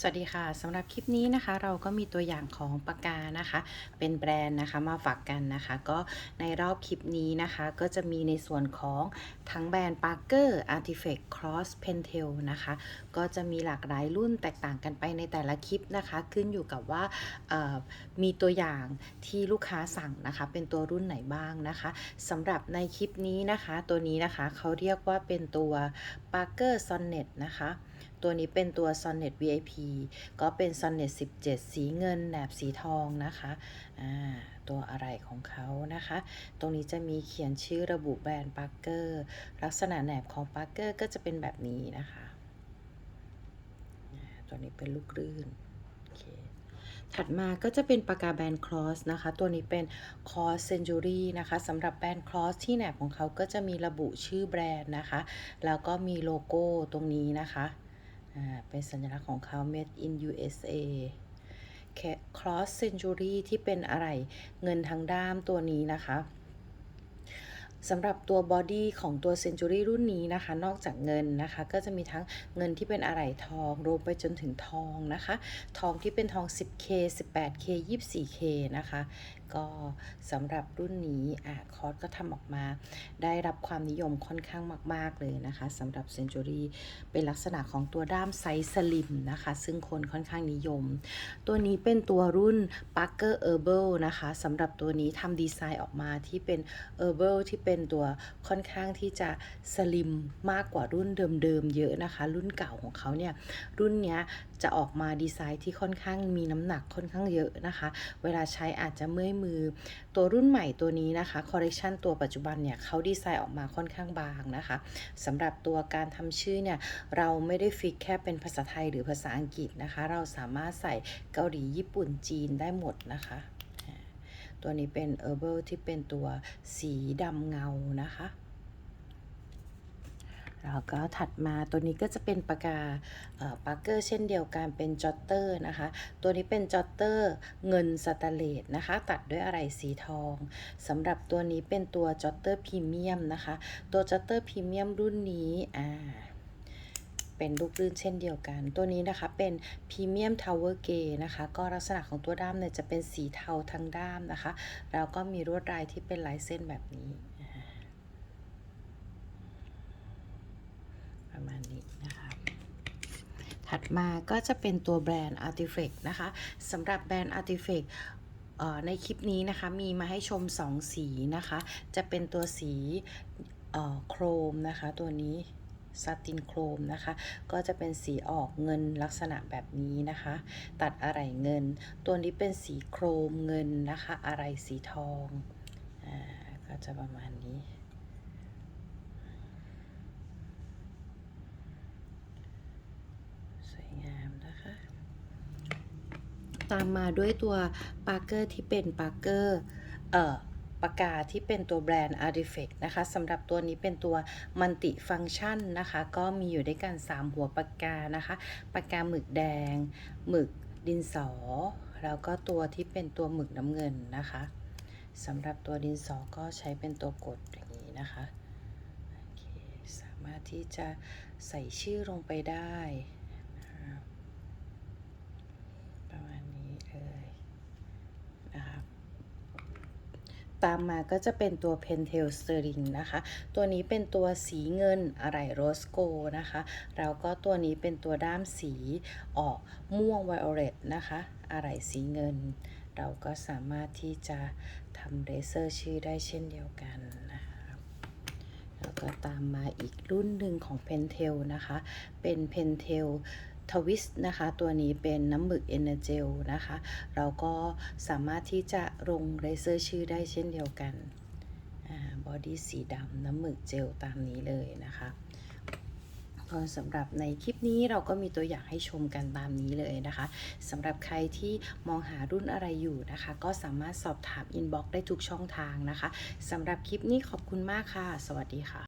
สวัสดีค่ะสำหรับคลิปนี้นะคะ เราก็มีตัวอย่างของปากกานะคะ เป็นแบรนด์นะคะมาฝากกันนะคะ ก็ในรอบคลิปนี้นะคะ ก็จะมีในส่วนของทั้งแบรนด์ Parker Artifact Cross Pentel นะคะ ก็จะมีหลากหลายรุ่นแตกต่างกันไปในแต่ละคลิปนะคะ ขึ้นอยู่กับว่ามีตัวอย่างที่ลูกค้าสั่งนะคะ เป็นตัวรุ่นไหนบ้างนะคะสำหรับในคลิปนี้นะคะ ตัวนี้นะคะเขาเรียกว่าเป็นตัว Parker Sonnet นะคะ ตัวนี้เป็นตัว Sonnet VIP ก็เป็น Sonnet 17 สีเงินแหนบสีทองนะคะอ่าตัวอะไรของเขานะคะ ตรงนี้จะมีเขียนชื่อระบุแบรนด์ Parker ลักษณะแหนบของ Parker ก็จะเป็นแบบนี้นะคะ ตัวนี้เป็นลูกลื่นโอเคถัดมาก็จะเป็นปากกาแบรนด์ Cross นะคะ ตัวนี้เป็น Cross Century นะคะสำหรับแบรนด์ Cross ที่แหนบของเขาก็จะมีระบุชื่อแบรนด์นะคะ แล้วก็มีโลโก้ตรงนี้นะคะ เป็นสัญลักษณ์ของเขา made in USA cross century ที่เป็นอะไร เงินทางด้ามตัวนี้นะคะ สำหรับตัวบอดี้ของตัว Century รุ่นนี้นะคะ นอกจากเงินนะคะ ก็จะมีทั้งเงินที่เป็นอะไหล่ทองรวมไปจนถึงทองนะคะ ทองที่เป็นทอง 10K 18K 24K นะคะ ก็สำหรับรุ่นนี้อะคอร์สก็ทำออกมา ได้รับความนิยมค่อนข้างมาก ๆ เลยนะคะสำหรับ Century เป็นลักษณะของตัวด้ามไซส์สลิมนะคะ ซึ่งคนค่อนข้างนิยม ตัวนี้เป็นตัวรุ่น Parker Herbal นะคะสำหรับตัวนี้ทำดีไซน์ออกมาที่เป็น Herbal ที่เป็นตัวค่อนข้างที่จะสลิมมากกว่ารุ่นเดิมๆเยอะนะคะ รุ่นเก่าของเขาเนี่ยรุ่นเนี้ยจะออกมาดีไซน์ที่ค่อนข้างมีน้ำหนักค่อนข้างเยอะนะคะ เวลาใช้อาจจะเมื่อยมือ ตัวรุ่นใหม่ตัวนี้นะคะคอ r เร t ชันตัวปัจจุบันเนี่ยเขาดีไซน์ออกมาค่อนข้างบางนะคะสำหรับตัวการทำชื่อเนี่ยเราไม่ได้ฟิกแค่เป็นภาษาไทยหรือภาษาอังกฤษนะคะ เราสามารถใส่เกาหลีญี่ปุ่นจีนได้หมดนะคะ ตัวนี้เป็น herbal ที่เป็นตัวสีดำเงานะคะแล้วก็ถัดมาตัวนี้ก็จะเป็นปากกาปาร์เกอร์เช่นเดียวกันเป็นจอตเตอร์นะคะ ตัวนี้เป็นจอตเตอร์เงินสแตเลสนะคะ ตัดด้วยอะไรสีทองสำหรับตัวนี้เป็นตัวจอตเตอร์พรีเมียมนะคะ ตัวจอตเตอร์พรีเมียมรุ่นนี้อ่า เป็นลูกลื่นเช่นเดียวกัน ตัวนี้นะคะเป็นพรีเมียมทาวเวอร์เกนะคะ ก็ลักษณะของตัวด้ามเนี่ยจะเป็นสีเทาทั้งด้ามนะคะ แล้วก็มีลวดลายที่เป็นลายเส้นแบบนี้ ประมาณนี้นะคะถัดมาก็จะเป็นตัวแบรนด์ Artifact นะคะสำหรับแบรนด์ Artifact ในคลิปนี้นะคะมีมาให้ชม 2 สีนะคะ จะเป็นตัวสีโครมนะคะตัวนี้ ซาตินโครมนะคะ ก็จะเป็นสีออกเงินลักษณะแบบนี้นะคะ ตัดอะไรเงิน ตัวนี้เป็นสีโครมเงินนะคะ อะไรสีทองอ่าก็จะประมาณนี้สวยงามนะคะตามมาด้วยตัวปาร์เกอร์ที่เป็นปาร์เกอร์เอ่อ ปากกาที่เป็นตัวแบรนด์ Artifact นะคะสำหรับตัวนี้เป็นตัวมัลติฟัง c t ชันนะคะ ก็มีอยู่ด้วยกัน 3 หัวปากกานะคะ ปากกาหมึกแดง หมึกดินสอ แล้วก็ตัวที่เป็นตัวหมึกน้ำเงินนะคะสำหรับตัวดินสอก็ใช้เป็นตัวกดอย่างนี้นะคะ สามารถที่จะใส่ชื่อลงไปได้ ประมาณนี้เลยนะคะ ตามมาก็จะเป็นตัว Pentel Sterling นะคะ ตัวนี้เป็นตัวสีเงินอะไรโรสโกนะคะ แล้วก็ตัวนี้เป็นตัวด้ามสีออกม่วง violet นะคะ อะไรสีเงิน เราก็สามารถที่จะทำเลเซอร์ชื่อได้เช่นเดียวกันนะคะแล้วก็ตามมาอีกรุ่นหนึ่งของ Pentel นะคะ เป็น Pentel ทวิสนะคะตัวนี้เป็นน้ำหมึกเอเนเจลนะคะ เราก็สามารถที่จะลงเลเซอร์ชื่อได้เช่นเดียวกันบอดี้สีดำน้ำหมึกเจลตามนี้เลยนะคะก็สำหรับในคลิปนี้เราก็มีตัวอย่างให้ชมกันตามนี้เลยนะคะสำหรับใครที่มองหารุ่นอะไรอยู่นะคะ ก็สามารถสอบถามอินบ็อกซ์ได้ทุกช่องทางนะคะสำหรับคลิปนี้ขอบคุณมากค่ะ สวัสดีค่ะ